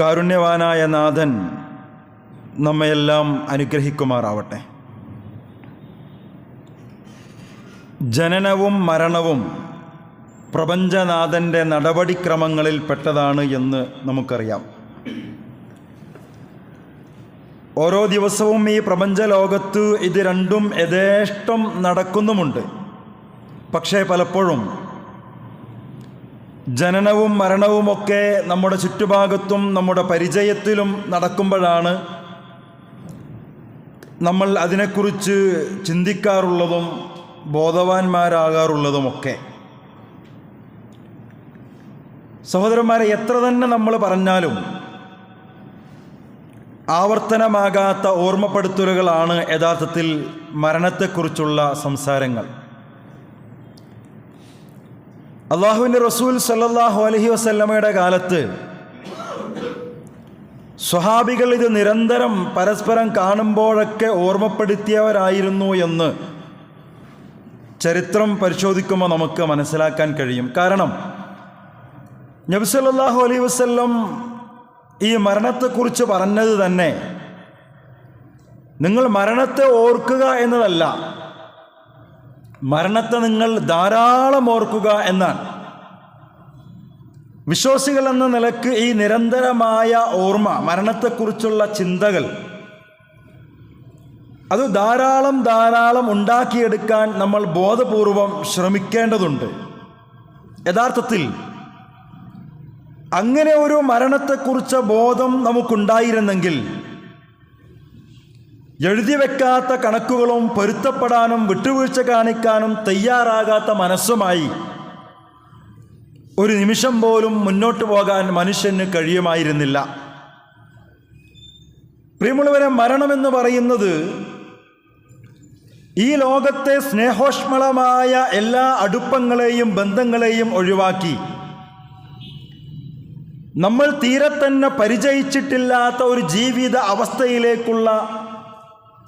കാരുണ്യവാനായ നാഥൻ നമ്മയെല്ലാം അനുഗ്രഹിക്കുമാറാവട്ടെ. ജനനവും മരണവും പ്രപഞ്ചനാഥന്റെ നടപടിക്രമങ്ങളിൽ പെട്ടതാണ് എന്ന് നമുക്കറിയാം. ഓരോ ദിവസവും ഈ പ്രപഞ്ചലോകത്ത് ഇത് രണ്ടും യഥേഷ്ടം നടക്കുന്നുമുണ്ട്. പക്ഷേ പലപ്പോഴും ജനനവും മരണവുമൊക്കെ നമ്മുടെ ചുറ്റുഭാഗത്തും നമ്മുടെ പരിചയത്തിലും നടക്കുമ്പോഴാണ് നമ്മൾ അതിനെക്കുറിച്ച് ചിന്തിക്കാറുള്ളതും ബോധവാന്മാരാകാറുള്ളതുമൊക്കെ. സഹോദരന്മാരെ എത്ര തന്നെ നമ്മൾ പറഞ്ഞാലും ആവർത്തനമാകാത്ത ഓർമ്മപ്പെടുത്തലുകളാണ് യഥാർത്ഥത്തിൽ മരണത്തെക്കുറിച്ചുള്ള സംസാരങ്ങൾ. അള്ളാഹുവിന്റെ റസൂൽ സല്ലാഹു അലഹി വസല്ലമയുടെ കാലത്ത് സ്വഹാബികൾ ഇത് നിരന്തരം പരസ്പരം കാണുമ്പോഴൊക്കെ ഓർമ്മപ്പെടുത്തിയവരായിരുന്നു എന്ന് ചരിത്രം പരിശോധിക്കുമ്പോൾ നമുക്ക് മനസ്സിലാക്കാൻ കഴിയും. കാരണം നബി സല്ലല്ലാഹു അലൈഹി വസല്ലം ഈ മരണത്തെക്കുറിച്ച് പറഞ്ഞത് തന്നെ നിങ്ങൾ മരണത്തെ ഓർക്കുക എന്നതല്ല. മരണത്തെ നിങ്ങൾ ധാരാളം ഓർക്കുക എന്നാണ്. വിശ്വാസികൾ എന്ന നിലയ്ക്ക് ഈ നിരന്തരമായ ഓർമ്മ മരണത്തെക്കുറിച്ചുള്ള ചിന്തകൾ അത് ധാരാളം ധാരാളം ഉണ്ടാക്കിയെടുക്കാൻ നമ്മൾ ബോധപൂർവം ശ്രമിക്കേണ്ടതുണ്ട്. യഥാർത്ഥത്തിൽ അങ്ങനെ ഒരു മരണത്തെക്കുറിച്ച ബോധം നമുക്കുണ്ടായിരുന്നെങ്കിൽ എഴുതി വെക്കാത്ത കണക്കുകളും പൊരുത്തപ്പെടാനും വിട്ടുവീഴ്ച കാണിക്കാനും തയ്യാറാകാത്ത മനസ്സുമായി ഒരു നിമിഷം പോലും മുന്നോട്ട് പോകാൻ മനുഷ്യന് കഴിയുമായിരുന്നില്ല. പ്രിയമുള്ളവരെ മരണമെന്ന് പറയുന്നത് ഈ ലോകത്തെ സ്നേഹോഷ്മളമായ എല്ലാ അടുപ്പങ്ങളെയും ബന്ധങ്ങളെയും ഒഴിവാക്കി. നമ്മൾ തീരെ തന്നെ പരിചയിച്ചിട്ടില്ലാത്ത ഒരു ജീവിത അവസ്ഥയിലേക്കുള്ള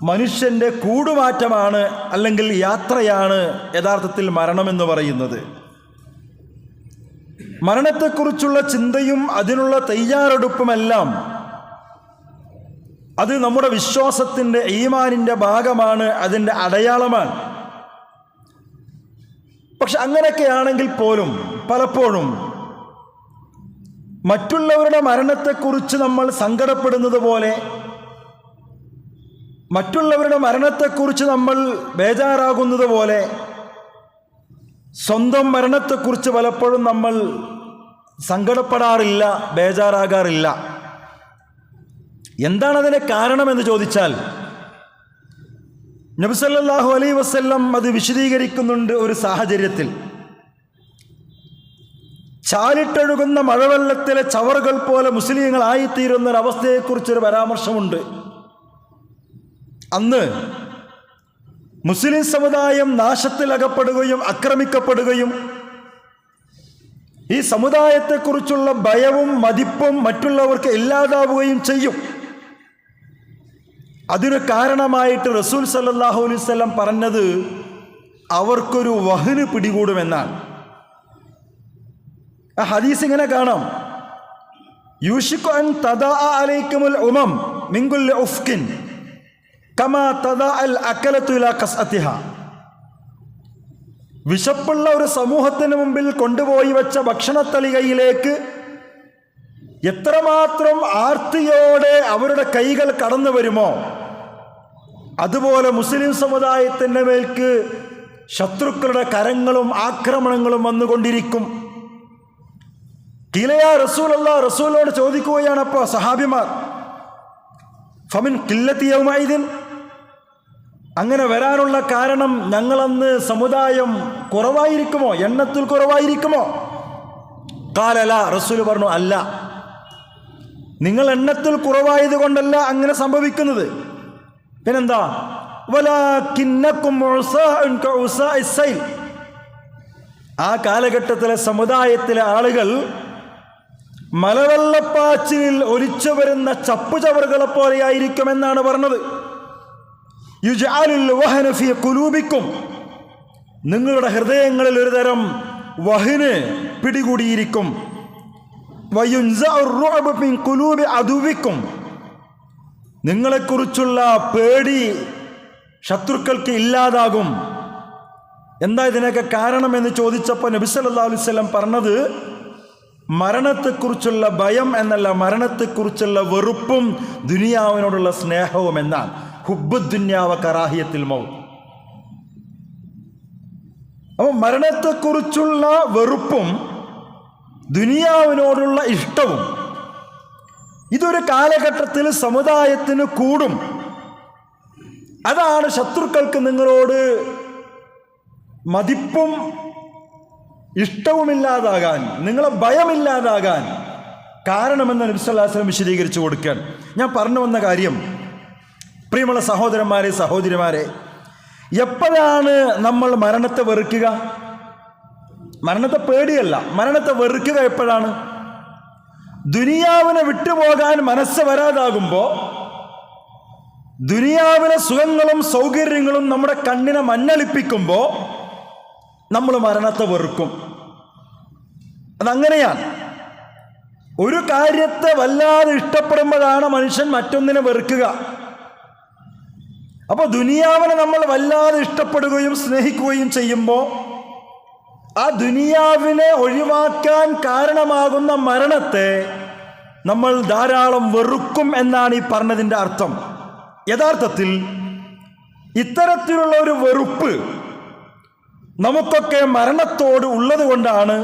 മനുഷ്യന്റെ കൂടുമാറ്റമാണ് അല്ലെങ്കിൽ യാത്രയാണ് യഥാർത്ഥത്തിൽ മരണമെന്ന് പറയുന്നത്. മരണത്തെക്കുറിച്ചുള്ള ചിന്തയും അതിനുള്ള തയ്യാറെടുപ്പുമെല്ലാം അത് നമ്മുടെ വിശ്വാസത്തിന്റെ ഈമാനിന്റെ ഭാഗമാണ് അതിന്റെ അടയാളമാണ്. പക്ഷെ അങ്ങനെയൊക്കെയാണെങ്കിൽ പോലും പലപ്പോഴും മറ്റുള്ളവരുടെ മരണത്തെക്കുറിച്ച് നമ്മൾ സങ്കടപ്പെടുന്നത് പോലെ മറ്റുള്ളവരുടെ മരണത്തെക്കുറിച്ച് നമ്മൾ ബേജാറാകുന്നത് പോലെ സ്വന്തം മരണത്തെക്കുറിച്ച് പലപ്പോഴും നമ്മൾ സങ്കടപ്പെടാറില്ല ബേജാറാകാറില്ല. എന്താണ് അതിന് കാരണമെന്ന് ചോദിച്ചാൽ നബിസല്ലാഹു അലൈ വസ്ല്ലം അത് വിശദീകരിക്കുന്നുണ്ട് ഒരു സാഹചര്യത്തിൽ. ചാലിട്ടൊഴുകുന്ന മഴവെള്ളത്തിലെ ചവറുകൾ പോലെ മുസ്ലിങ്ങളായിത്തീരുന്ന ഒരവസ്ഥയെക്കുറിച്ചൊരു പരാമർശമുണ്ട്. അന്ന് മുസ്ലിം സമുദായം നാശത്തിലകപ്പെടുകയും ആക്രമിക്കപ്പെടുകയും ഈ സമുദായത്തെക്കുറിച്ചുള്ള ഭയവും മതിപ്പും മറ്റുള്ളവർക്ക് ഇല്ലാതാവുകയും ചെയ്യും. അതിന് കാരണമായിട്ട് റസൂൽ സല്ലാഹു അലൈവല്ലം പറഞ്ഞത് അവർക്കൊരു വഹന് പിടികൂടുമെന്നാണ്. ആ ഹദീസ് ഇങ്ങനെ കാണാം. യൂഷിക്കു അൻ തദാ അലൈക്കുമുൽ ഉമം മിങ്കുൽ ഉഫ്കിൻ. വിശപ്പുള്ള ഒരു സമൂഹത്തിന് മുമ്പിൽ കൊണ്ടുപോയി വെച്ച ഭക്ഷണത്തളികയിലേക്ക് എത്രമാത്രം ആർത്തിയോടെ അവരുടെ കൈകൾ കടന്നു വരുമോ? അതുപോലെ മുസ്ലിം സമുദായത്തിന്റെ മേൽക്ക് ശത്രുക്കളുടെ കരങ്ങളും ആക്രമണങ്ങളും വന്നുകൊണ്ടിരിക്കും. കിലയാ റസൂൽ അല്ല റസൂലോട് ചോദിക്കുകയാണ് അപ്പോൾ സഹാബിമാർ ഫമിൻ കില്ലത്തിയവുമായതിൻ അങ്ങനെ വരാനുള്ള കാരണം ഞങ്ങളന്ന് സമുദായം കുറവായിരിക്കുമോ? എണ്ണത്തിൽ കുറവായിരിക്കുമോ? കാലല റസൂൽ പറഞ്ഞു അല്ല. നിങ്ങൾ എണ്ണത്തിൽ കുറവായത് കൊണ്ടല്ല അങ്ങനെ സംഭവിക്കുന്നത്. പിന്നെന്താ? ആ കാലഘട്ടത്തിലെ സമുദായത്തിലെ ആളുകൾ മലവെള്ളപ്പാച്ചിലിൽ ഒലിച്ചു വരുന്ന ചപ്പുചവറുകളെ പോലെയായിരിക്കുമെന്നാണ് പറഞ്ഞത്. യുജാലുൽ കുലൂബിക്കും നിങ്ങളുടെ ഹൃദയങ്ങളിൽ ഒരു തരം വഹിന് പിടികൂടിയിരിക്കും. അതുവിക്കും നിങ്ങളെക്കുറിച്ചുള്ള പേടി ശത്രുക്കൾക്ക് ഇല്ലാതാകും. എന്താ ഇതിനൊക്കെ കാരണം എന്ന് ചോദിച്ചപ്പോൾ നബിസല്ലാ അലുവല്ലം പറഞ്ഞത് മരണത്തെക്കുറിച്ചുള്ള ഭയം എന്നല്ല മരണത്തെക്കുറിച്ചുള്ള വെറുപ്പും ദുനിയാവിനോടുള്ള സ്നേഹവും എന്നാണ്. ഹുബ്ബു ദുന്യാവ കറാഹിയത്തിൽ മൗത്ത്. അപ്പോൾ മരണത്തെക്കുറിച്ചുള്ള വെറുപ്പും ദുനിയാവിനോടുള്ള ഇഷ്ടവും ഇതൊരു കാലഘട്ടത്തിൽ സമുദായത്തിന് കൂടും. അതാണ് ശത്രുക്കൾക്ക് നിങ്ങളോട് മതിപ്പും ഇഷ്ടവുമില്ലാതാകാൻ നിങ്ങളെ ഭയമില്ലാതാകാൻ കാരണമെന്ന് നബിസ്വല്ലാസ്ലം വിശദീകരിച്ചു കൊടുക്കാൻ ഞാൻ പറഞ്ഞു വന്ന കാര്യം പ്രിയമുള്ള സഹോദരന്മാരെ സഹോദരിമാരെ എപ്പോഴാണ് നമ്മൾ മരണത്തെ വെറുക്കുക? മരണത്തെ പേടിയല്ല. മരണത്തെ വെറുക്കുക എപ്പോഴാണ്? ദുനിയാവിനെ വിട്ടുപോകാൻ മനസ്സ് വരാതാകുമ്പോൾ ദുനിയാവിലെ സുഖങ്ങളും സൗകര്യങ്ങളും നമ്മുടെ കണ്ണിനെ മഞ്ഞളിപ്പിക്കുമ്പോൾ നമ്മൾ മരണത്തെ വെറുക്കും. അതങ്ങനെയാണ്. ഒരു കാര്യത്തെ വല്ലാതെ ഇഷ്ടപ്പെടുമ്പോഴാണ് മനുഷ്യൻ മറ്റൊന്നിനെ വെറുക്കുക. അപ്പോൾ ദുനിയാവിനെ നമ്മൾ വല്ലാതെ ഇഷ്ടപ്പെടുകയും സ്നേഹിക്കുകയും ചെയ്യുമ്പോൾ ആ ദുനിയാവിനെ ഒഴിവാക്കാൻ കാരണമാകുന്ന മരണത്തെ നമ്മൾ ധാരാളം വെറുക്കും എന്നാണ് ഈ പറഞ്ഞതിന്റെ അർത്ഥം. യഥാർത്ഥത്തിൽ ഇത്തരത്തിലുള്ള ഒരു വെറുപ്പ് നമുക്കൊക്കെ മരണത്തോട് ഉള്ളത് കൊണ്ടാണ്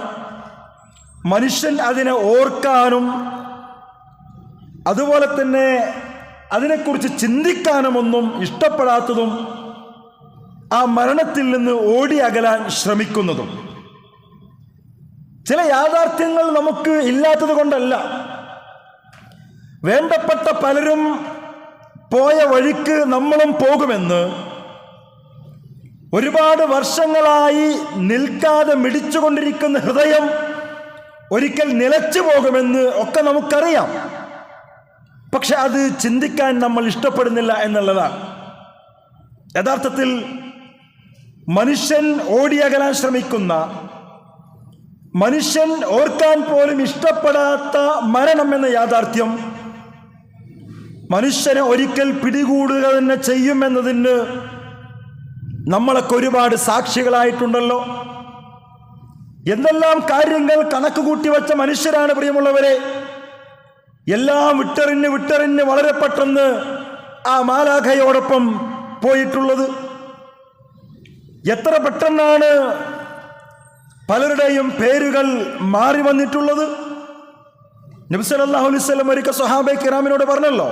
മനുഷ്യൻ അതിനെ ഓർക്കാനും അതുപോലെ തന്നെ അതിനെക്കുറിച്ച് ചിന്തിക്കാനുമൊന്നും ഇഷ്ടപ്പെടാത്തതും ആ മരണത്തിൽ നിന്ന് ഓടി അകലാൻ ശ്രമിക്കുന്നതും. ചില യാഥാർത്ഥ്യങ്ങൾ നമുക്ക് ഇല്ലാത്തത് കൊണ്ടല്ല. വേണ്ടപ്പെട്ട പലരും പോയ വഴിക്ക് നമ്മളും പോകുമെന്ന് ഒരുപാട് വർഷങ്ങളായി നിൽക്കാതെ മിടിച്ചുകൊണ്ടിരിക്കുന്ന ഹൃദയം ഒരിക്കൽ നിലച്ചു പോകുമെന്ന് ഒക്കെ നമുക്കറിയാം. പക്ഷെ അത് ചിന്തിക്കാൻ നമ്മൾ ഇഷ്ടപ്പെടുന്നില്ല എന്നുള്ളതാണ്. യഥാർത്ഥത്തിൽ മനുഷ്യൻ ഓടിയകലാൻ ശ്രമിക്കുന്ന മനുഷ്യൻ ഓർക്കാൻ പോലും ഇഷ്ടപ്പെടാത്ത മരണം എന്ന യാഥാർത്ഥ്യം മനുഷ്യനെ ഒരിക്കൽ പിടികൂടുക തന്നെ ചെയ്യുമെന്നതിന് നമ്മളൊക്കെ ഒരുപാട് സാക്ഷികളായിട്ടുണ്ടല്ലോ. എന്തെല്ലാം കാര്യങ്ങൾ കണക്ക് കൂട്ടി വച്ച മനുഷ്യരാണ് പ്രിയമുള്ളവരെ? എല്ലാം വിട്ടറിഞ്ഞ് വിട്ടറിഞ്ഞ് വളരെ പെട്ടെന്ന് ആ മാലാഖയോടൊപ്പം പോയിട്ടുള്ളത്. എത്ര പെട്ടെന്നാണ് പലരുടെയും പേരുകൾ മാറി വന്നിട്ടുള്ളത്. നബ്സലല്ലാഹു അലൈഹി സ്വലം ഒരിക്കൽ സുഹാബെ കിറാമിനോട് പറഞ്ഞല്ലോ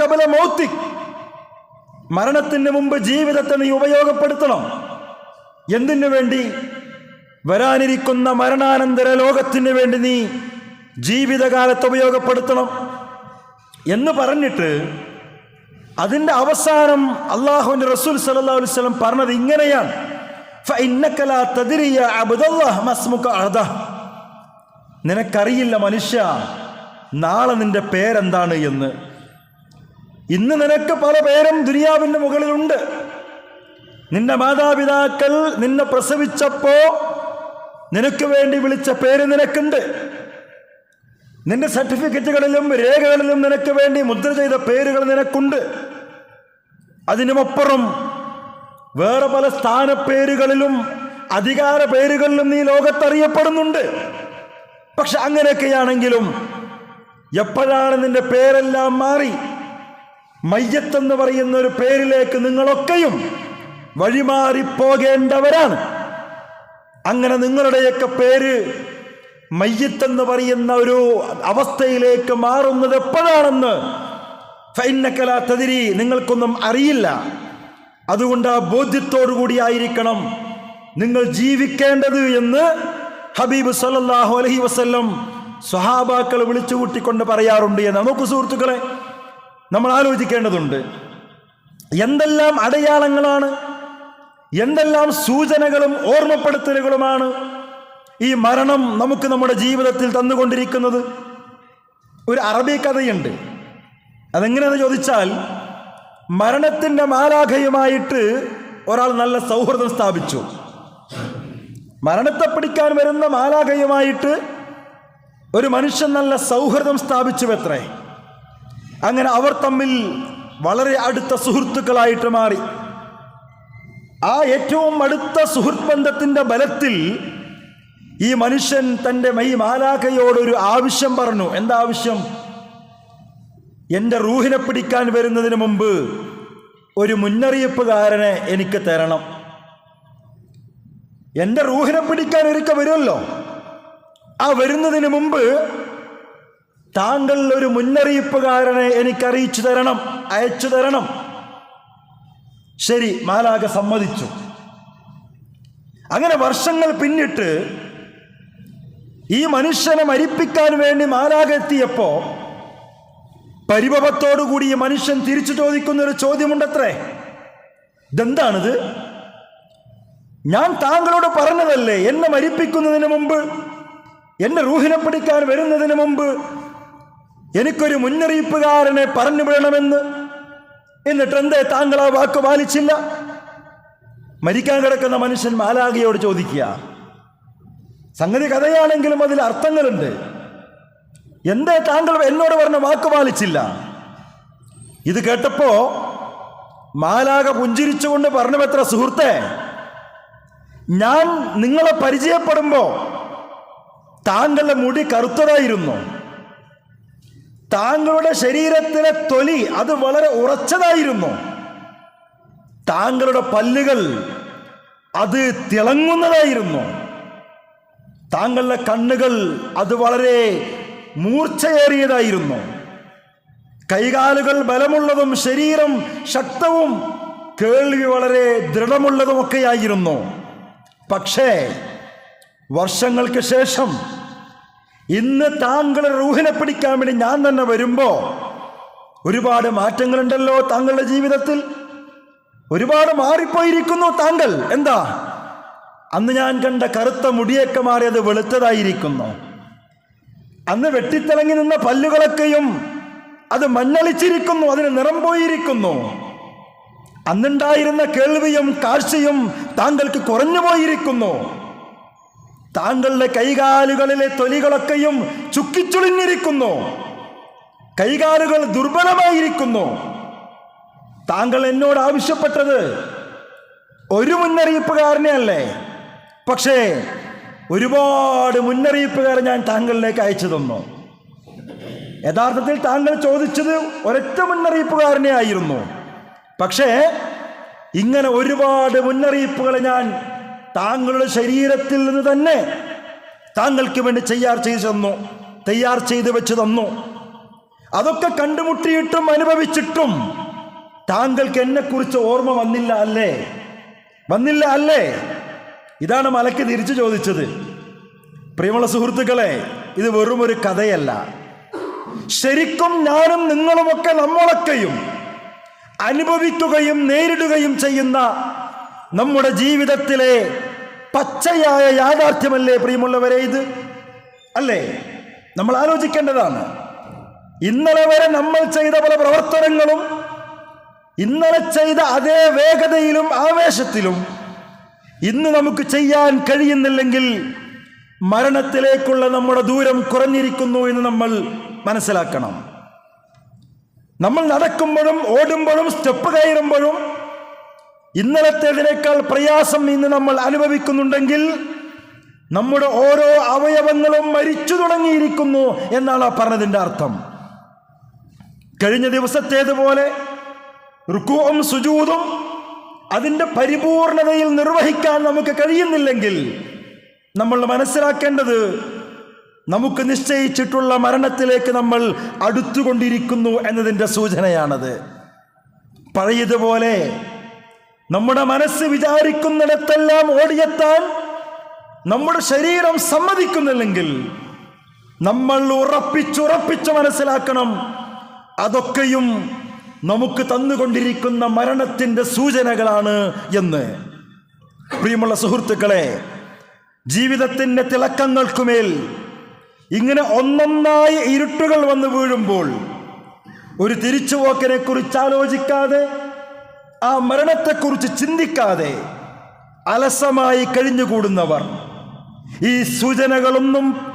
കബല മൗത്തി മരണത്തിന് മുമ്പ് ജീവിതത്തെ നീ ഉപയോഗപ്പെടുത്തണം. എന്തിനു വേണ്ടി? വരാനിരിക്കുന്ന മരണാനന്തര ലോകത്തിന് വേണ്ടി നീ ജീവിതകാലത്ത് ഉപയോഗപ്പെടുത്തണം എന്ന് പറഞ്ഞിട്ട് അതിന്റെ അവസാനം അള്ളാഹുവിന്റെ റസൂൽ സല്ലാ വസ്ലം പറഞ്ഞത് ഇങ്ങനെയാണ്. നിനക്കറിയില്ല മനുഷ്യ നാളെ നിന്റെ പേരെന്താണ് എന്ന്. ഇന്ന് നിനക്ക് പല പേരും ദുനിയാവിന്റെ മുകളിലുണ്ട്. നിന്റെ മാതാപിതാക്കൾ നിന്നെ പ്രസവിച്ചപ്പോൾ നിനക്ക് വേണ്ടി വിളിച്ച പേര് നിനക്കുണ്ട്. നിന്റെ സർട്ടിഫിക്കറ്റുകളിലും രേഖകളിലും നിനക്ക് വേണ്ടി മുദ്ര ചെയ്ത പേരുകൾ നിനക്കുണ്ട്. അതിനുമപ്പുറം വേറെ പല സ്ഥാനപ്പേരുകളിലും അധികാര പേരുകളിലും നീ ലോകത്തറിയപ്പെടുന്നുണ്ട്. പക്ഷെ അങ്ങനെയൊക്കെയാണെങ്കിലും എപ്പോഴാണ് നിന്റെ പേരെല്ലാം മാറി? മയ്യത്തെന്ന് പറയുന്ന ഒരു പേരിലേക്ക് നിങ്ങളൊക്കെയും വഴിമാറിപ്പോകേണ്ടവരാണ്. അങ്ങനെ നിങ്ങളുടെയൊക്കെ പേര് മയ്യത്തെന്ന് പറയുന്ന ഒരു അവസ്ഥയിലേക്ക് മാറുന്നത് എപ്പോഴാണെന്ന്? ഫൈനക്കല തതിരി നിങ്ങൾക്കൊന്നും അറിയില്ല. അതുകൊണ്ട് ആ ബോധ്യത്തോടു കൂടിയായിരിക്കണം നിങ്ങൾ ജീവിക്കേണ്ടത് എന്ന് ഹബീബ് സല്ലാഹു അലഹി വസ്ല്ലം സ്വഹാബാക്കൾ വിളിച്ചു കൂട്ടിക്കൊണ്ട് പറയാറുണ്ട് എന്ന്. നമുക്ക് സുഹൃത്തുക്കളെ നമ്മൾ ആലോചിക്കേണ്ടതുണ്ട്. എന്തെല്ലാം അടയാളങ്ങളാണ്? എന്തെല്ലാം സൂചനകളും ഓർമ്മപ്പെടുത്തലുകളുമാണ്? ഈ മരണം നമുക്ക് നമ്മുടെ ജീവിതത്തിൽ തന്നുകൊണ്ടിരിക്കുന്നത് ഒരു അറബി കഥയുണ്ട്. അതെങ്ങനെയെന്ന് ചോദിച്ചാൽ മരണത്തിന്റെ മാലാഖയുമായിട്ട് ഒരാൾ നല്ല സൗഹൃദം സ്ഥാപിച്ചു. മരണത്തെ പിടിക്കാൻ വരുന്ന മാലാഖയുമായിട്ട് ഒരു മനുഷ്യൻ നല്ല സൗഹൃദം സ്ഥാപിച്ചു എത്രേ അങ്ങനെ അവർ തമ്മിൽ വളരെ അടുത്ത സുഹൃത്തുക്കളായിട്ട് മാറി. ആ ഏറ്റവും അടുത്ത സുഹൃത്ത് ബന്ധത്തിന്റെ ബലത്തിൽ ഈ മനുഷ്യൻ തന്റെ മൈ മാലാഖയോടൊരു ആവശ്യം പറഞ്ഞു. എന്താ ആവശ്യം? എന്റെ റൂഹിനെ പിടിക്കാൻ വരുന്നതിന് മുമ്പ് ഒരു മുന്നറിയിപ്പുകാരനെ എനിക്ക് തരണം. എന്റെ റൂഹിനെ പിടിക്കാൻ ഒരുക്ക വരുമല്ലോ. ആ വരുന്നതിന് മുമ്പ് താങ്കൾ ഒരു മുന്നറിയിപ്പുകാരനെ എനിക്ക് അറിയിച്ചു തരണം അയച്ചു തരണം. ശരി മാലാക സമ്മതിച്ചു. അങ്ങനെ വർഷങ്ങൾ പിന്നിട്ട് ഈ മനുഷ്യനെ മരിപ്പിക്കാൻ വേണ്ടി മാലാകെത്തിയപ്പോ പരിഭവത്തോടുകൂടി ഈ മനുഷ്യൻ തിരിച്ചു ചോദിക്കുന്ന ഒരു ചോദ്യമുണ്ടത്രേ? ഇതെന്താണിത്? ഞാൻ താങ്കളോട് പറഞ്ഞതല്ലേ എന്നെ മരിപ്പിക്കുന്നതിന് മുമ്പ് എന്നെ റൂഹിനെ പിടിക്കാൻ വരുന്നതിന് മുമ്പ് എനിക്കൊരു മുന്നറിയിപ്പുകാരനെ പറഞ്ഞു വിടണമെന്ന് എന്നിട്ട് എന്തേ താങ്കൾ ആ വാക്ക് പാലിച്ചില്ല? മരിക്കാൻ കിടക്കുന്ന മനുഷ്യൻ മാലാഖയോട് ചോദിക്കുക. സംഗതി കഥയാണെങ്കിലും അതിൽ അർത്ഥങ്ങളുണ്ട്. എന്തേ താങ്കൾ എന്നോട് പറഞ്ഞ വാക്ക് പാലിച്ചില്ല. ഇത് കേട്ടപ്പോ മാലാക പുഞ്ചിരിച്ചുകൊണ്ട് പറഞ്ഞു എത്ര സുഹൃത്തെ ഞാൻ നിങ്ങളെ പരിചയപ്പെടുമ്പോ താങ്കളുടെ മുടി കറുത്തതായിരുന്നു. താങ്കളുടെ ശരീരത്തിലെ തൊലി അത് വളരെ ഉറച്ചതായിരുന്നു. താങ്കളുടെ പല്ലുകൾ അത് തിളങ്ങുന്നതായിരുന്നു. താങ്കളുടെ കണ്ണുകൾ അത് വളരെ മൂർച്ചയേറിയതായിരുന്നു. കൈകാലുകൾ ബലമുള്ളതും ശരീരം ശക്തവും കേൾവി വളരെ ദൃഢമുള്ളതുമൊക്കെയായിരുന്നു. പക്ഷേ വർഷങ്ങൾക്ക് ശേഷം ഇന്ന് താങ്കളുടെ റൂഹിനെ പിടിക്കാൻ വേണ്ടി ഞാൻ തന്നെ വരുമ്പോൾ ഒരുപാട് മാറ്റങ്ങളുണ്ടല്ലോ താങ്കളുടെ ജീവിതത്തിൽ. ഒരുപാട് മാറിപ്പോയിരിക്കുന്നു താങ്കൾ. എന്താ? അന്ന് ഞാൻ കണ്ട കറുത്ത മുടിയൊക്കെ മാറി അത് വെളുത്തതായിരിക്കുന്നു. അന്ന് വെട്ടിത്തിളങ്ങി നിന്ന പല്ലുകളൊക്കെയും അത് മഞ്ഞളിച്ചിരിക്കുന്നു അതിന് നിറം പോയിരിക്കുന്നു. അന്നുണ്ടായിരുന്ന കേൾവിയും കാഴ്ചയും താങ്കൾക്ക് കുറഞ്ഞു പോയിരിക്കുന്നു. താങ്കളുടെ കൈകാലുകളിലെ തൊലികളൊക്കെയും ചുക്കിച്ചുളിഞ്ഞിരിക്കുന്നു. കൈകാലുകൾ ദുർബലമായിരിക്കുന്നു. താങ്കൾ എന്നോട് ആവശ്യപ്പെട്ടത് ഒരു മുന്നറിയിപ്പുകാരനെ അല്ലേ? പക്ഷേ ഒരുപാട് മുന്നറിയിപ്പുകാരെ ഞാൻ താങ്കളിലേക്ക് അയച്ചു തന്നു. യഥാർത്ഥത്തിൽ താങ്കൾ ചോദിച്ചത് ഒരൊറ്റ മുന്നറിയിപ്പുകാരനെ ആയിരുന്നു. പക്ഷേ ഇങ്ങനെ ഒരുപാട് മുന്നറിയിപ്പുകളെ ഞാൻ താങ്കളുടെ ശരീരത്തിൽ നിന്ന് തന്നെ താങ്കൾക്ക് വേണ്ടി ചെയ്യാർ ചെയ്തു തന്നു തയ്യാർ ചെയ്ത് വെച്ച് തന്നു. അതൊക്കെ കണ്ടുമുട്ടിയിട്ടും അനുഭവിച്ചിട്ടും താങ്കൾക്ക് എന്നെക്കുറിച്ച് ഓർമ്മ വന്നില്ല അല്ലേ? വന്നില്ല അല്ലേ? ഇതാണ് മലക്ക് തിരിച്ചു ചോദിച്ചത്. പ്രിയമുള്ള സുഹൃത്തുക്കളെ ഇത് വെറും ഒരു കഥയല്ല. ശരിക്കും ഞാനും നിങ്ങളുമൊക്കെ നമ്മളൊക്കെയും അനുഭവിക്കുകയും നേരിടുകയും ചെയ്യുന്ന നമ്മുടെ ജീവിതത്തിലെ പച്ചയായ യാഥാർത്ഥ്യമല്ലേ പ്രിയമുള്ളവരെ ഇത്? അല്ലേ? നമ്മൾ ആലോചിക്കേണ്ടതാണ്. ഇന്നലെ വരെ നമ്മൾ ചെയ്ത പല പ്രവർത്തനങ്ങളും ഇന്നലെ ചെയ്ത അതേ വേഗതയിലും ആവേശത്തിലും ഇന്ന് നമുക്ക് ചെയ്യാൻ കഴിയുന്നില്ലെങ്കിൽ മരണത്തിലേക്കുള്ള നമ്മുടെ ദൂരം കുറഞ്ഞിരിക്കുന്നു എന്ന് നമ്മൾ മനസ്സിലാക്കണം. നമ്മൾ നടക്കുമ്പോഴും ഓടുമ്പോഴും സ്റ്റെപ്പ് കയറുമ്പോഴും ഇന്നലത്തേതിനേക്കാൾ പ്രയാസം ഇന്ന് നമ്മൾ അനുഭവിക്കുന്നുണ്ടെങ്കിൽ നമ്മുടെ ഓരോ അവയവങ്ങളും മരിച്ചു തുടങ്ങിയിരിക്കുന്നു എന്നാണ് ആ പറഞ്ഞതിന്റെ അർത്ഥം. കഴിഞ്ഞ ദിവസത്തേതുപോലെ റുക്കുവും സുജൂതും അതിന്റെ പരിപൂർണതയിൽ നിർവഹിക്കാൻ നമുക്ക് കഴിയുന്നില്ലെങ്കിൽ നമ്മൾ മനസ്സിലാക്കേണ്ടത് നമുക്ക് നിശ്ചയിച്ചിട്ടുള്ള മരണത്തിലേക്ക് നമ്മൾ അടുത്തുകൊണ്ടിരിക്കുന്നു എന്നതിന്റെ സൂചനയാണത്. പഴയതുപോലെ നമ്മുടെ മനസ്സ് വിചാരിക്കുന്നിടത്തെല്ലാം ഓടിയെത്താൻ നമ്മുടെ ശരീരം സമ്മതിക്കുന്നില്ലെങ്കിൽ നമ്മൾ ഉറപ്പിച്ചുറപ്പിച്ച് മനസ്സിലാക്കണം. അതൊക്കെയും നമുക്ക് തന്നുകൊണ്ടിരിക്കുന്ന മരണത്തിന്റെ സൂചനകളാണ് എന്ന്. പ്രിയമുള്ള സുഹൃത്തുക്കളെ ജീവിതത്തിന്റെ തിളക്കങ്ങൾക്കുമേൽ ഇങ്ങനെ ഒന്നൊന്നായി ഇരുട്ടുകൾ വന്ന് വീഴുമ്പോൾ ഒരു തിരിച്ചുപോക്കിനെ കുറിച്ച് ആലോചിക്കാതെ ആ മരണത്തെക്കുറിച്ച് ചിന്തിക്കാതെ അലസമായി കഴിഞ്ഞുകൂടുന്നവർ ഈ സൂചനകളൊന്നും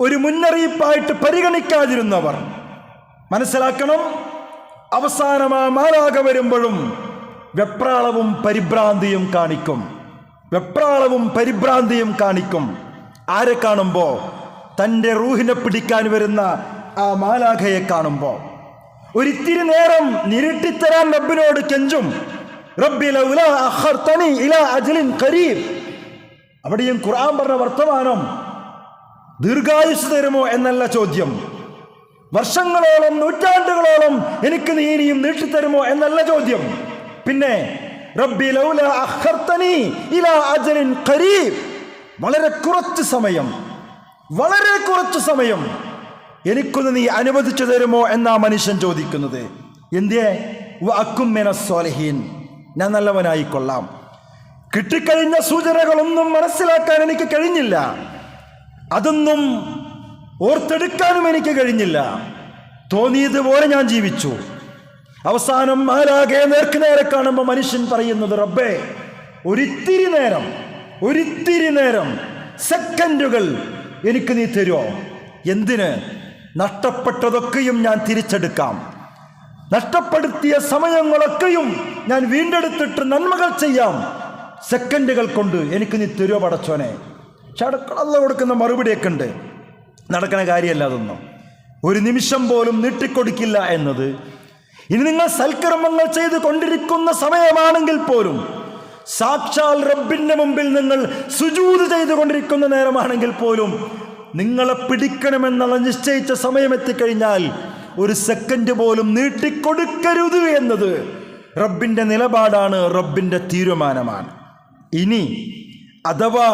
ഒരു മുന്നറിയിപ്പായിട്ട് പരിഗണിക്കാതിരുന്നവർ മനസ്സിലാക്കണം. അവസാനം ആ മാലാക വരുമ്പോഴും വെപ്രാളവും പരിഭ്രാന്തിയും കാണിക്കും. വെപ്രാളവും പരിഭ്രാന്തിയും കാണിക്കും. ആരെ കാണുമ്പോൾ തന്റെ റൂഹിനെ പിടിക്കാൻ വരുന്ന ആ മാലാഖയെ കാണുമ്പോ. ഒരിത്തിരി നേരം നിരട്ടിത്തരാൻ റബ്ബിനോട് കെഞ്ചും. അവിടെയും ഖുർആൻ പറഞ്ഞ വർത്തമാനം ദീർഘായുസ് തരുമോ എന്നല്ല ചോദ്യം. വർഷങ്ങളോളം നൂറ്റാണ്ടുകളോളം എനിക്ക് നീ ഇനിയും നീട്ടിത്തരുമോ എന്നല്ല ചോദ്യം. പിന്നെ റബ്ബി ലൗല ഇലാ ഖരീബ്. വളരെ കുറച്ച് സമയം വളരെ കുറച്ച് സമയം എനിക്കൊന്ന് നീ അനുവദിച്ചു തരുമോ എന്നാ മനുഷ്യൻ ചോദിക്കുന്നത്. എന്തേ അക്കുംമെന സ്വാലഹീൻ ഞാൻ നല്ലവനായിക്കൊള്ളാം കിട്ടിക്കഴിഞ്ഞ സൂചനകളൊന്നും മനസ്സിലാക്കാൻ എനിക്ക് കഴിഞ്ഞില്ല. അതൊന്നും ഓർത്തെടുക്കാനും എനിക്ക് കഴിഞ്ഞില്ല. തോന്നിയതുപോലെ ഞാൻ ജീവിച്ചു. അവസാനം ആരാകെ നേർക്ക് നേരെ കാണുമ്പോൾ മനുഷ്യൻ പറയുന്നത് റബ്ബേ ഒരിത്തിരി നേരം ഒരിത്തിരി നേരം സെക്കൻഡുകൾ എനിക്ക് നീ തരുമോ എന്തിന്? നഷ്ടപ്പെട്ടതൊക്കെയും ഞാൻ തിരിച്ചെടുക്കാം. നഷ്ടപ്പെടുത്തിയ സമയങ്ങളൊക്കെയും ഞാൻ വീണ്ടെടുത്തിട്ട് നന്മകൾ ചെയ്യാം. സെക്കൻഡുകൾ കൊണ്ട് എനിക്ക് നീ തരുമോ പടച്ചോനെ? ചടക്കളല്ല കൊടുക്കുന്ന മറുപടിയൊക്കെ ഉണ്ട്. നടക്കുന്ന കാര്യമല്ല അതൊന്നും. ഒരു നിമിഷം പോലും നീട്ടിക്കൊടുക്കില്ല എന്നത്. ഇനി നിങ്ങൾ സൽക്കർമ്മങ്ങൾ ചെയ്ത് കൊണ്ടിരിക്കുന്ന സമയമാണെങ്കിൽ പോലും സാക്ഷാൽ റബ്ബിന്റെ മുമ്പിൽ നിങ്ങൾ സുജൂത് ചെയ്തുകൊണ്ടിരിക്കുന്ന നേരമാണെങ്കിൽ പോലും നിങ്ങളെ പിടിക്കണമെന്നുള്ള നിശ്ചയിച്ച സമയം എത്തിക്കഴിഞ്ഞാൽ ഒരു സെക്കൻഡ് പോലും നീട്ടിക്കൊടുക്കരുത് എന്നത് റബ്ബിന്റെ നിലപാടാണ് റബ്ബിന്റെ തീരുമാനമാണ്. ഇനി അഥവാ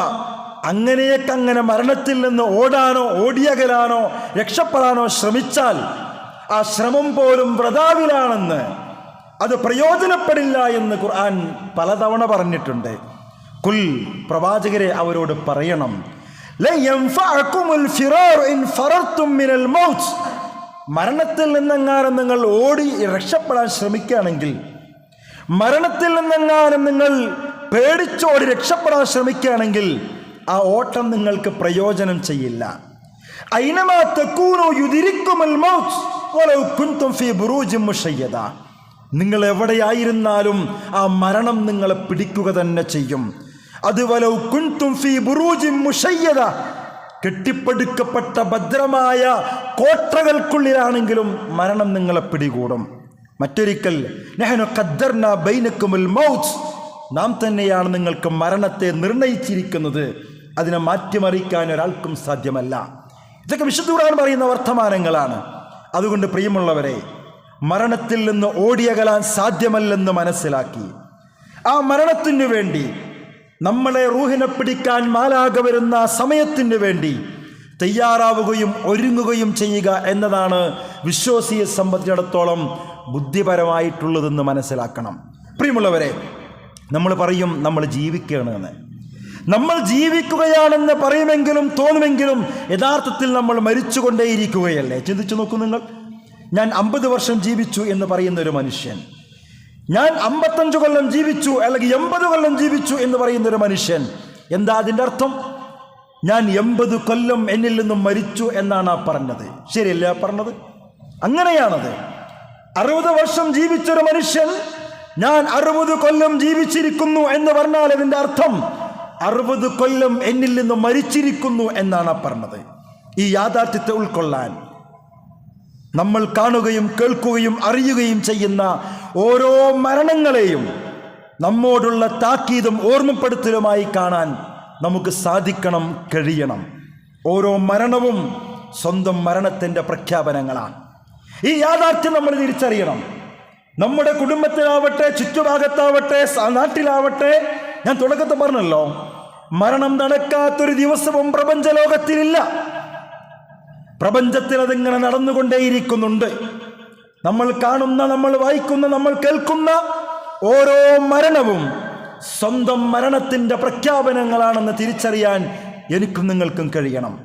അങ്ങനെയൊക്കെ അങ്ങനെ മരണത്തിൽ നിന്ന് ഓടാനോ ഓടിയകലാനോ രക്ഷപ്പെടാനോ ശ്രമിച്ചാൽ ആ ശ്രമം പോലും വ്രതാവിലാണെന്ന് അത് പ്രയോജനപ്പെടില്ല എന്ന് ഖുർആൻ പലതവണ പറഞ്ഞിട്ടുണ്ട് കുൽ പ്രവാചകരെ അവരോട് പറയണം. മരണത്തിൽ നിന്നെങ്ങാനും നിങ്ങൾ ഓടി രക്ഷപ്പെടാൻ ശ്രമിക്കുകയാണെങ്കിൽ മരണത്തിൽ നിന്നെങ്ങാനും നിങ്ങൾ പേടിച്ചോടി രക്ഷപ്പെടാൻ ശ്രമിക്കുകയാണെങ്കിൽ ആ ഓട്ടം നിങ്ങൾക്ക് പ്രയോജനം ചെയ്യില്ല. മൗത്ത് നിങ്ങൾ എവിടെയായിരുന്നാലും ആ മരണം നിങ്ങളെ പിടിക്കുക തന്നെ ചെയ്യും. അത് വലൗ കുൻതും മുഷയ്യദ. കെട്ടിപ്പടുക്കപ്പെട്ട ഭദ്രമായ കോട്ടകൾക്കുള്ളിലാണെങ്കിലും മരണം നിങ്ങളെ പിടികൂടും. മറ്റൊരിക്കൽ നെഹനു മൗത്ത്. നാം തന്നെയാണ് നിങ്ങൾക്ക് മരണത്തെ നിർണയിച്ചിരിക്കുന്നത്. അതിനെ മാറ്റിമറിക്കാൻ ഒരാൾക്കും സാധ്യമല്ല. ഇതൊക്കെ വിശുദ്ധ ഖുർആൻ പറയുന്ന വർത്തമാനങ്ങളാണ്. അതുകൊണ്ട് പ്രിയമുള്ളവരെ മരണത്തിൽ നിന്ന് ഓടിയകലാൻ സാധ്യമല്ലെന്ന് മനസ്സിലാക്കി. ആ മരണത്തിനു വേണ്ടി നമ്മളെ റൂഹിനെ പിടിക്കാൻ മാലാക വരുന്ന സമയത്തിന് വേണ്ടി തയ്യാറാവുകയും ഒരുങ്ങുകയും ചെയ്യുക എന്നതാണ് വിശ്വാസിയെ സംബന്ധിച്ചിടത്തോളം ബുദ്ധിപരമായിട്ടുള്ളതെന്ന് മനസ്സിലാക്കണം. പ്രിയമുള്ളവരെ നമ്മൾ പറയും നമ്മൾ ജീവിക്കുകയാണ് എന്ന് നമ്മൾ ജീവിക്കുകയാണെന്ന് പറയുമെങ്കിലും തോന്നുമെങ്കിലും യഥാർത്ഥത്തിൽ നമ്മൾ മരിച്ചുകൊണ്ടേയിരിക്കുകയല്ലേ? ചിന്തിച്ചു നോക്കൂ നിങ്ങൾ. ഞാൻ അമ്പത് വർഷം ജീവിച്ചു എന്ന് പറയുന്ന ഒരു മനുഷ്യൻ. ഞാൻ അമ്പത്തഞ്ച് കൊല്ലം ജീവിച്ചു അല്ലെങ്കിൽ എൺപത് കൊല്ലം ജീവിച്ചു എന്ന് പറയുന്ന ഒരു മനുഷ്യൻ. എന്താ അതിന്റെ അർത്ഥം? ഞാൻ എൺപത് കൊല്ലം എന്നിൽ നിന്നും മരിച്ചു എന്നാണ് ആ പറഞ്ഞത്. ശരിയല്ലേ ആ പറഞ്ഞത്? അങ്ങനെയാണത്. അറുപത് വർഷം ജീവിച്ചൊരു മനുഷ്യൻ ഞാൻ അറുപത് കൊല്ലം ജീവിച്ചിരിക്കുന്നു എന്ന് പറഞ്ഞാൽ അതിന്റെ അർത്ഥം അറുപത് കൊല്ലം എന്നിൽ നിന്ന് മരിച്ചിരിക്കുന്നു എന്നാണ് പറഞ്ഞത്. ഈ യാഥാർത്ഥ്യത്തെ ഉൾക്കൊള്ളാൻ നമ്മൾ കാണുകയും കേൾക്കുകയും അറിയുകയും ചെയ്യുന്ന ഓരോ മരണങ്ങളെയും നമ്മോടുള്ള താക്കീതും ഓർമ്മപ്പെടുത്തലുമായി കാണാൻ നമുക്ക് സാധിക്കണം കഴിയണം. ഓരോ മരണവും സ്വന്തം മരണത്തിന്റെ പ്രഖ്യാപനങ്ങളാണ്. ഈ യാഥാർത്ഥ്യം നമ്മൾ തിരിച്ചറിയണം. നമ്മുടെ കുടുംബത്തിലാവട്ടെ ചുറ്റുഭാഗത്താവട്ടെ നാട്ടിലാവട്ടെ ഞാൻ തുടക്കത്തെ പറഞ്ഞല്ലോ മരണം നടക്കാത്തൊരു ദിവസവും പ്രപഞ്ച ലോകത്തിലില്ല പ്രപഞ്ചത്തിൽ അതിങ്ങനെ നടന്നുകൊണ്ടേയിരിക്കുന്നുണ്ട്. നമ്മൾ കാണുന്ന നമ്മൾ വായിക്കുന്ന നമ്മൾ കേൾക്കുന്ന ഓരോ മരണവും സ്വന്തം മരണത്തിന്റെ പ്രഖ്യാപനങ്ങളാണെന്ന് തിരിച്ചറിയാൻ എനിക്കും നിങ്ങൾക്കും കഴിയണം.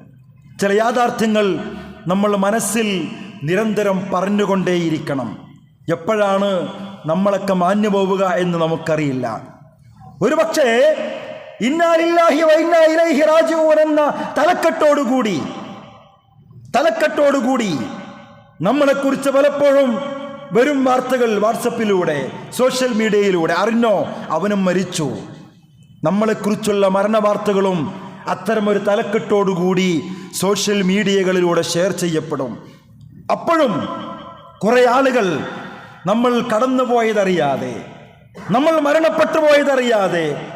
ചില യാഥാർത്ഥ്യങ്ങൾ നമ്മൾ മനസ്സിൽ നിരന്തരം പറഞ്ഞുകൊണ്ടേയിരിക്കണം. എപ്പോഴാണ് നമ്മളൊക്കെ മാഞ്ഞു പോവുക എന്ന് നമുക്കറിയില്ല. ഒരുപക്ഷേ ഇലൈഹി എന്ന തലക്കെട്ടോടുകൂടി തലക്കെട്ടോടുകൂടി നമ്മളെക്കുറിച്ച് പലപ്പോഴും വരും വാർത്തകൾ വാട്സപ്പിലൂടെ സോഷ്യൽ മീഡിയയിലൂടെ. അറിഞ്ഞോ? അവനും മരിച്ചു. നമ്മളെക്കുറിച്ചുള്ള മരണവാർത്തകളും അത്തരമൊരു തലക്കെട്ടോടുകൂടി സോഷ്യൽ മീഡിയകളിലൂടെ ഷെയർ ചെയ്യപ്പെടും. അപ്പോഴും കുറേ ആളുകൾ നമ്മൾ കടന്നുപോയതറിയാതെ നമ്മൾ മരണപ്പെട്ടു പോയതറിയാതെ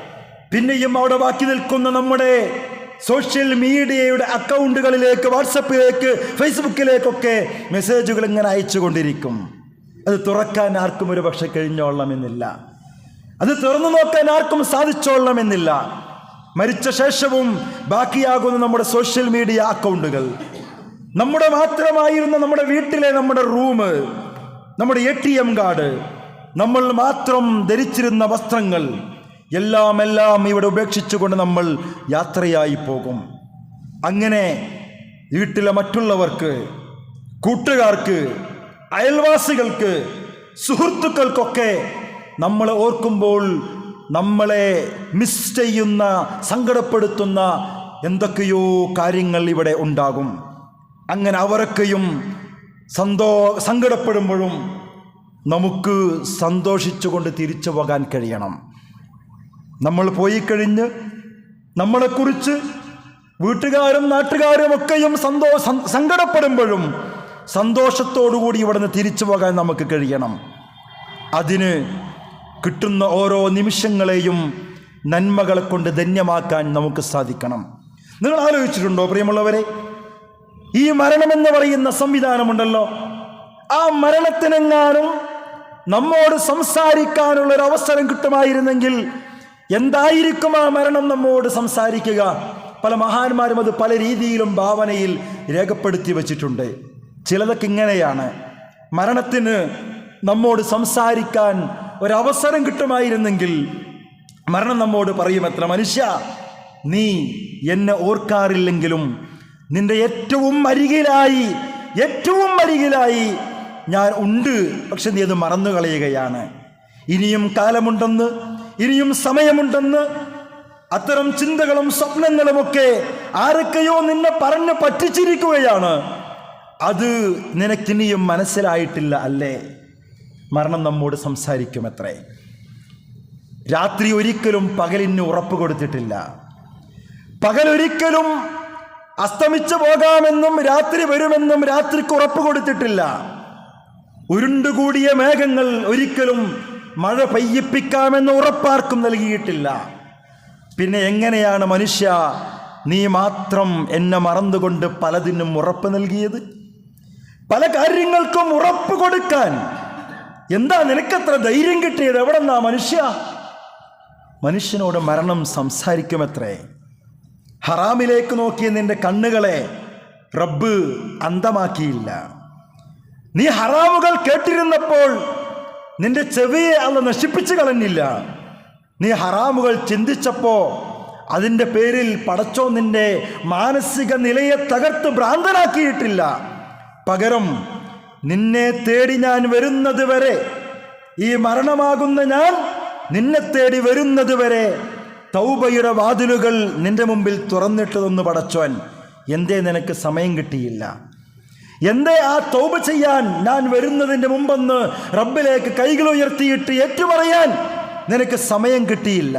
പിന്നെയും അവിടെ ബാക്കി നിൽക്കുന്ന നമ്മുടെ സോഷ്യൽ മീഡിയയുടെ അക്കൗണ്ടുകളിലേക്ക് വാട്സപ്പിലേക്ക് ഫേസ്ബുക്കിലേക്കൊക്കെ മെസ്സേജുകൾ ഇങ്ങനെ അയച്ചു കൊണ്ടിരിക്കും അത് തുറക്കാൻ ആർക്കും ഒരു പക്ഷെ കഴിഞ്ഞോളണമെന്നില്ല. അത് തുറന്നു നോക്കാൻ ആർക്കും സാധിച്ചോളണമെന്നില്ല. മരിച്ച ശേഷവും ബാക്കിയാകുന്ന നമ്മുടെ സോഷ്യൽ മീഡിയ അക്കൗണ്ടുകൾ. നമ്മുടെ മാത്രമായിരുന്ന നമ്മുടെ വീട്ടിലെ നമ്മുടെ റൂം നമ്മുടെ എ ടി എം കാർഡ് നമ്മൾ മാത്രം ധരിച്ചിരുന്ന വസ്ത്രങ്ങൾ എല്ലാം എല്ലാം ഇവിടെ ഉപേക്ഷിച്ചുകൊണ്ട് നമ്മൾ യാത്രയായി പോകും. അങ്ങനെ വീട്ടിലെ മറ്റുള്ളവർക്ക് കൂട്ടുകാർക്ക് അയൽവാസികൾക്ക് സുഹൃത്തുക്കൾക്കൊക്കെ നമ്മളെ ഓർക്കുമ്പോൾ നമ്മളെ മിസ് ചെയ്യുന്ന സങ്കടപ്പെടുത്തുന്ന എന്തൊക്കെയോ കാര്യങ്ങൾ ഇവിടെ ഉണ്ടാകും. അങ്ങനെ അവരൊക്കെയും സന്തോ സങ്കടപ്പെടുമ്പോഴും നമുക്ക് സന്തോഷിച്ചുകൊണ്ട് തിരിച്ചു പോകാൻ കഴിയണം. നമ്മൾ പോയി കഴിഞ്ഞ് നമ്മളെക്കുറിച്ച് വീട്ടുകാരും നാട്ടുകാരും ഒക്കെയും സന്തോ സങ്കടപ്പെടുമ്പോഴും സന്തോഷത്തോടുകൂടി ഇവിടുന്ന് തിരിച്ചു പോകാൻ നമുക്ക് കഴിയണം. അതിന് കിട്ടുന്ന ഓരോ നിമിഷങ്ങളെയും നന്മകളെ കൊണ്ട് ധന്യമാക്കാൻ നമുക്ക് സാധിക്കണം. നിങ്ങൾ ആലോചിച്ചിട്ടുണ്ടോ പ്രിയമുള്ളവരെ? ഈ മരണമെന്ന് പറയുന്ന സംവിധാനമുണ്ടല്ലോ. ആ മരണത്തിനെങ്ങാനും നമ്മോട് സംസാരിക്കാനുള്ള ഒരു അവസരം കിട്ടുമായിരുന്നെങ്കിൽ എന്തായിരിക്കും ആ മരണം നമ്മോട് സംസാരിക്കുക? പല മഹാന്മാരും അത് പല രീതിയിലും ഭാവനയിൽ രേഖപ്പെടുത്തി വച്ചിട്ടുണ്ട്. ചിലതൊക്കെ ഇങ്ങനെയാണ്. മരണത്തിന് നമ്മോട് സംസാരിക്കാൻ ഒരവസരം കിട്ടുമായിരുന്നെങ്കിൽ മരണം നമ്മോട് പറയും എത്ര മനുഷ്യ നീ എന്നെ ഓർക്കാറില്ലെങ്കിലും നിന്റെ ഏറ്റവും അരികിലായി ഏറ്റവും അരികിലായി ഞാൻ ഉണ്ട്. പക്ഷെ നീ അത് മറന്നു കളയുകയാണ് ഇനിയും കാലമുണ്ടെന്ന് ഇനിയും സമയമുണ്ടെന്ന് അത്തരം ചിന്തകളും സ്വപ്നങ്ങളും ഒക്കെ ആരൊക്കെയോ നിന്നെ പറഞ്ഞ് പറ്റിച്ചിരിക്കുകയാണ്. അത് നിനക്കിനിയും മനസ്സിലായിട്ടില്ല അല്ലേ? മരണം നമ്മോട് സംസാരിക്കും അത്രേ രാത്രി ഒരിക്കലും പകലിന് ഉറപ്പ് കൊടുത്തിട്ടില്ല. പകലൊരിക്കലും അസ്തമിച്ചു പോകാമെന്നും രാത്രി വരുമെന്നും രാത്രിക്ക് ഉറപ്പ് കൊടുത്തിട്ടില്ല. ഉരുണ്ടുകൂടിയ മേഘങ്ങൾ ഒരിക്കലും മഴ പെയ്യിപ്പിക്കാമെന്ന് ഉറപ്പാർക്കും നൽകിയിട്ടില്ല. പിന്നെ എങ്ങനെയാണ് മനുഷ്യ നീ മാത്രം എന്നെ മറന്നുകൊണ്ട് പലതിനും ഉറപ്പ് നൽകിയത്? പല കാര്യങ്ങൾക്കും ഉറപ്പ് കൊടുക്കാൻ എന്താ നിനക്കത്ര ധൈര്യം കിട്ടിയത്? എവിടെന്നാ മനുഷ്യ? മനുഷ്യനോട് മരണം സംസാരിക്കുമത്രേ. ഹറാമിലേക്ക് നോക്കിയ നിന്റെ കണ്ണുകളെ റബ്ബ് അന്തമാക്കിയില്ല. നീ ഹറാമുകൾ കേട്ടിരുന്നപ്പോൾ നിന്റെ ചെവിയെ അല്ല നശിപ്പിച്ചു കളഞ്ഞില്ല. നീ ഹറാമുകൾ ചിന്തിച്ചപ്പോ അതിന്റെ പേരിൽ പടച്ചോ നിന്റെ മാനസിക നിലയെ തകർത്ത് ഭ്രാന്തനാക്കിയിട്ടില്ല. പകരം നിന്നെ തേടി ഞാൻ വരുന്നത് വരെ ഈ മരണമാകുന്ന ഞാൻ നിന്നെ തേടി വരുന്നത് വരെ തൗബയുടെ വാതിലുകൾ നിന്റെ മുമ്പിൽ തുറന്നിട്ടതൊന്ന് പടച്ചോൻ എന്തേ നിനക്ക് സമയം കിട്ടിയില്ല. എന്തേ ആ തൗബ ചെയ്യാൻ ഞാൻ വരുന്നതിന്റെ മുമ്പെന്ന് റബ്ബിലേക്ക് കൈകൾ ഉയർത്തിയിട്ട് ഏറ്റുപറയാൻ നിനക്ക് സമയം കിട്ടിയില്ല.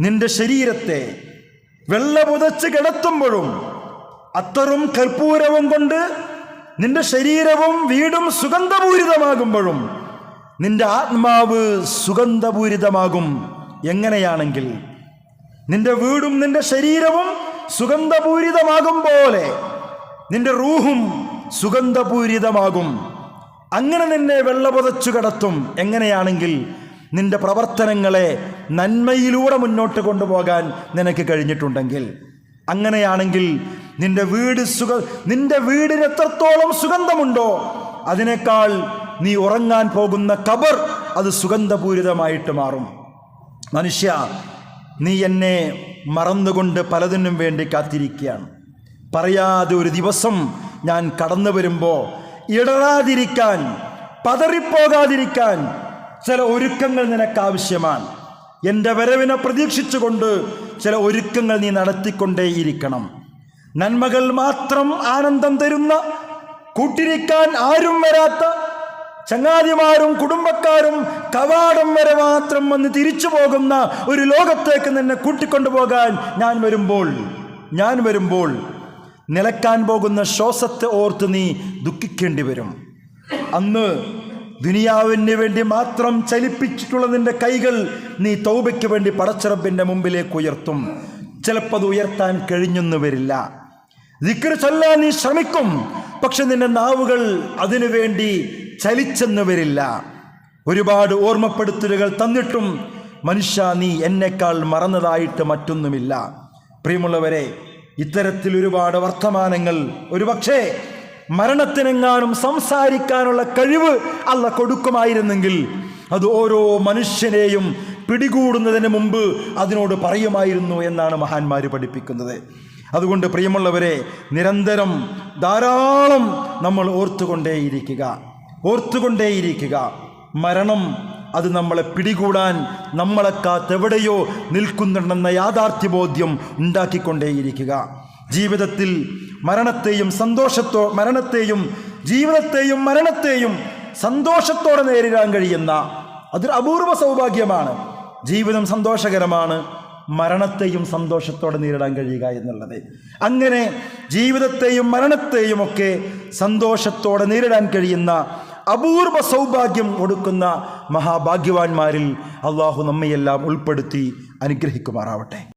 നിന്റെ ശരീരത്തെ വെള്ള പുതച്ച് കിടത്തുമ്പോഴും അത്തറും കർപ്പൂരവും കൊണ്ട് നിന്റെ ശരീരവും വീടും സുഗന്ധപൂരിതമാകുമ്പോഴും നിന്റെ ആത്മാവ് സുഗന്ധപൂരിതമാകും. എങ്ങനെയാണെങ്കിൽ നിന്റെ വീടും നിന്റെ ശരീരവും സുഗന്ധപൂരിതമാകും പോലെ നിന്റെ റൂഹും സുഗന്ധപൂരിതമാകും. അങ്ങനെ നിന്നെ വെള്ളപുതച്ചു കടത്തും. എങ്ങനെയാണെങ്കിൽ നിന്റെ പ്രവർത്തനങ്ങളെ നന്മയിലൂടെ മുന്നോട്ട് കൊണ്ടുപോകാൻ നിനക്ക് കഴിഞ്ഞിട്ടുണ്ടെങ്കിൽ. അങ്ങനെയാണെങ്കിൽ നിന്റെ വീട് സുഖ നിന്റെ വീടിന് എത്രത്തോളം സുഗന്ധമുണ്ടോ അതിനേക്കാൾ നീ ഉറങ്ങാൻ പോകുന്ന കബർ അത് സുഗന്ധപൂരിതമായിട്ട് മാറും. മനുഷ്യ നീ എന്നെ മറന്നുകൊണ്ട് പലതിനും വേണ്ടി കാത്തിരിക്കുകയാണ്. പറയാതെ ഒരു ദിവസം ഞാൻ കടന്നു വരുമ്പോൾ ഇടറാതിരിക്കാൻ പതറിപ്പോകാതിരിക്കാൻ ചില ഒരുക്കങ്ങൾ നിനക്കാവശ്യമാണ്. എന്റെ വരവിനെ പ്രതീക്ഷിച്ചുകൊണ്ട് ചില ഒരുക്കങ്ങൾ നീ നടത്തിക്കൊണ്ടേയിരിക്കണം. നന്മകൾ മാത്രം ആനന്ദം തരുന്ന കൂട്ടിരിക്കാൻ ആരും വരാത്ത ചങ്ങാതിമാരും കുടുംബക്കാരും കവാടം വരെ മാത്രം വന്ന് തിരിച്ചു പോകുന്ന ഒരു ലോകത്തേക്ക് നിന്നെ കൂട്ടിക്കൊണ്ടുപോകാൻ ഞാൻ വരുമ്പോൾ ഞാൻ വരുമ്പോൾ നിലക്കാൻ പോകുന്ന ശ്വാസത്തെ ഓർത്ത് നീ ദുഃഖിക്കേണ്ടി വരും. അന്ന് ദുനിയാവിന് വേണ്ടി മാത്രം ചലിപ്പിച്ചിട്ടുള്ള നിന്റെ കൈകൾ നീ തൗബയ്ക്ക് വേണ്ടി പടച്ചിറപ്പിന്റെ മുമ്പിലേക്ക് ഉയർത്തും. ചിലപ്പോൾ അത് ഉയർത്താൻ കഴിഞ്ഞെന്ന് വരില്ല. ദിക്ർ ചൊല്ലാൻ നീ ശ്രമിക്കും പക്ഷെ നിന്റെ നാവുകൾ അതിനുവേണ്ടി ചലിച്ചെന്ന് വരില്ല. ഒരുപാട് ഓർമ്മപ്പെടുത്തലുകൾ തന്നിട്ടും മനുഷ്യ നീ എന്നെക്കാൾ മറന്നതായിട്ട് മറ്റൊന്നുമില്ല. പ്രിയമുള്ളവരെ ഇത്തരത്തിൽ ഒരുപാട് വർത്തമാനങ്ങൾ. ഒരുപക്ഷെ മരണത്തിനെങ്ങാനും സംസാരിക്കാനുള്ള കഴിവ് അല്ല കൊടുക്കുമായിരുന്നെങ്കിൽ അത് ഓരോ മനുഷ്യനെയും പിടികൂടുന്നതിന് മുമ്പ് അതിനോട് പറയുമായിരുന്നു എന്നാണ് മഹാന്മാർ പഠിപ്പിക്കുന്നത്. അതുകൊണ്ട് പ്രിയമുള്ളവരെ നിരന്തരം ധാരാളം നമ്മൾ ഓർത്തുകൊണ്ടേയിരിക്കുക. ഓർത്തുകൊണ്ടേയിരിക്കുക. മരണം അത് നമ്മളെ പിടികൂടാൻ നമ്മളെ കാത്തെവിടെയോ നിൽക്കുന്നുണ്ടെന്ന യാഥാർത്ഥ്യബോധ്യം ഉണ്ടാക്കിക്കൊണ്ടേയിരിക്കുക. ജീവിതത്തിൽ മരണത്തെയും സന്തോഷത്തോ മരണത്തെയും ജീവിതത്തെയും മരണത്തെയും സന്തോഷത്തോടെ നേരിടാൻ കഴിയുന്ന അതൊരു അപൂർവ സൗഭാഗ്യമാണ്. ജീവിതം സന്തോഷകരമാണ് മരണത്തെയും സന്തോഷത്തോടെ നേരിടാൻ കഴിയുക എന്നുള്ളത്. അങ്ങനെ ജീവിതത്തെയും മരണത്തെയും ഒക്കെ സന്തോഷത്തോടെ നേരിടാൻ കഴിയുന്ന അപൂർവ സൗഭാഗ്യം കൊടുക്കുന്ന മഹാഭാഗ്യവാന്മാരിൽ അള്ളാഹു നമ്മയെല്ലാം ഉൾപ്പെടുത്തി അനുഗ്രഹിക്കുമാറാവട്ടെ.